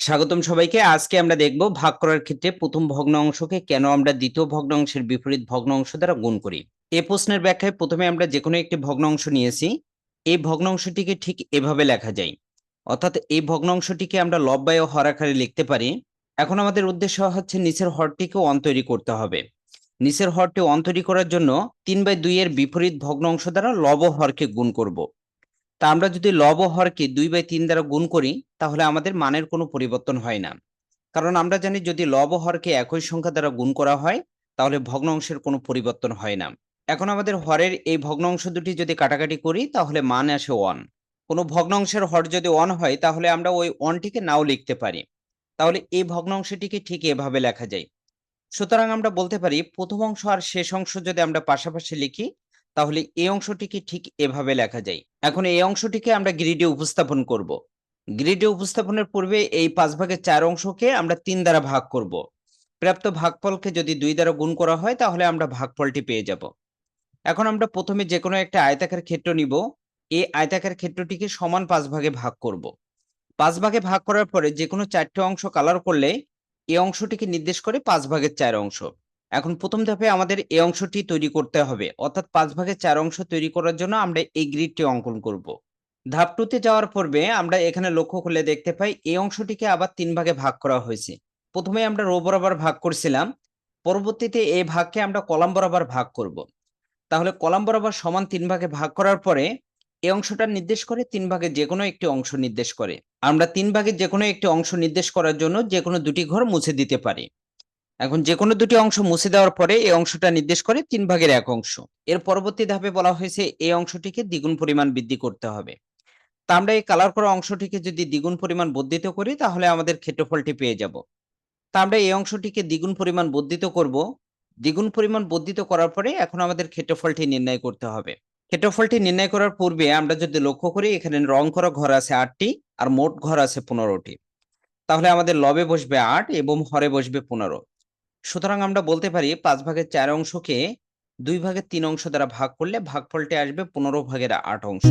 স্বাগতম সবাইকে। আজকে আমরা দেখব ভাগ করার ক্ষেত্রে প্রথম ভগ্ন অংশকে কেন আমরা দ্বিতীয় ভগ্নাংশের বিপরীত ভগ্ন অংশ দ্বারা গুণ করি। এ প্রশ্নের ব্যাখ্যায় প্রথমে আমরা যে কোনো একটি ভগ্নাংশ নিয়েছি। এই ভগ্নাংশটিকে ঠিক এভাবে লেখা যায়। অর্থাৎ এই ভগ্নাংশটিকে আমরা লব বাই ও হর আকারে লিখতে পারি। এখন আমাদের উদ্দেশ্য হচ্ছে নিচের হরটিকে অন তৈরি করতে হবে। নিচের হরটি অন তৈরি করার জন্য তিন বাই দুই এর বিপরীত ভগ্নাংশ দ্বারা লব হরকে গুণ করব। তা আমরা যদি লব হরকে দুই বাই তিন দ্বারা গুণ করি, তাহলে আমাদের মানের কোনো পরিবর্তন হয় না। কারণ আমরা জানি যদি লব হরকে একই সংখ্যা দ্বারা গুণ করা হয়, তাহলে ভগ্নাংশের কোনো পরিবর্তন হয় না। এখন আমাদের হরের এই ভগ্নাংশ দুটি যদি কাটাকাটি করি, তাহলে মান আসে ওয়ান কোনো ভগ্নাংশের হর যদি ওয়ান হয়, তাহলে আমরা ওই ওয়ানটিকে নাও লিখতে পারি। তাহলে এই ভগ্নাংশটিকে ঠিক এভাবে লেখা যায়। সুতরাং আমরা বলতে পারি, প্রথম অংশ আর শেষ অংশ যদি আমরা পাশাপাশি লিখি তাহলে এই অংশটিকে ঠিক এভাবে লেখা যায়? এখন এই অংশটিকে আমরা গ্রিডে উপস্থাপন করব। গ্রিডে উপস্থাপনের পূর্বে এই পাঁচ ভাগের চার অংশকে আমরা তিন দ্বারা ভাগ করব। প্রাপ্ত ভাগফলকে যদি দুই দ্বারা গুণ করা হয়, তাহলে আমরা ভাগফলটি পেয়ে যাব। এখন আমরা প্রথমে যে কোনো একটা আয়তাকার ক্ষেত্র নিব। এই আয়তাকার ক্ষেত্রটিকে সমান পাঁচ ভাগে ভাগ করব। পাঁচ ভাগে ভাগ করার পরে যে কোনো চারটে অংশ কালার করলে এই অংশটিকে নির্দেশ করে পাঁচ ভাগের চার অংশ। এখন প্রথম ধাপে আমাদের এই অংশটি তৈরি করতে হবে। অর্থাৎ পাঁচ ভাগের চার অংশ তৈরি করার জন্য আমরা এই গ্রিডটি অঙ্কন করব। ধাপ টুতে যাওয়ার পূর্বে আমরা এখানে লক্ষ্য করলে দেখতে পাই এই অংশটিকে আবার তিন ভাগে ভাগ করা হয়েছে। প্রথমে আমরা রো বরাবর ভাগ করছিলাম, পরবর্তীতে এই ভাগকে আমরা কলাম বরাবর ভাগ করব। তাহলে কলাম বরাবর সমান তিন ভাগে ভাগ করার পরে এই অংশটা নির্দেশ করে তিন ভাগে যে কোনো একটি অংশ নির্দেশ করে। আমরা তিন ভাগে যে কোনো একটি অংশ নির্দেশ করার জন্য যে কোনো দুটি ঘর মুছে দিতে পারি। এখন যে কোনো দুটি অংশ মুছে দেওয়ার পরে এই অংশটা নির্দেশ করে তিন ভাগের এক অংশ। এর পরবর্তী ধাপে বলা হয়েছে এই অংশটিকে দ্বিগুণ পরিমাণ বৃদ্ধি করতে হবে। তা আমরা এই কালার করা অংশটিকে যদি দ্বিগুণ পরিমাণ বর্ধিত করি, তাহলে আমাদের ক্ষেত্রফলটি পেয়ে যাব। তা আমরা এই অংশটিকে দ্বিগুণ পরিমাণ বর্ধিত করব। দ্বিগুণ পরিমাণ বর্ধিত করার পরে এখন আমাদের ক্ষেত্রফলটি নির্ণয় করতে হবে। ক্ষেত্রফলটি নির্ণয় করার পূর্বে আমরা যদি লক্ষ্য করি, এখানে রং করা ঘর আছে আটটি আর মোট ঘর আছে পনেরোটি। তাহলে আমাদের লবে বসবে আট এবং হরে বসবে পনেরো। সুতরাং আমরা বলতে পারি পাঁচ ভাগের চার অংশকে দুই ভাগের তিন অংশ দ্বারা ভাগ করলে ভাগফলটি আসবে পনেরো ভাগের আট অংশ।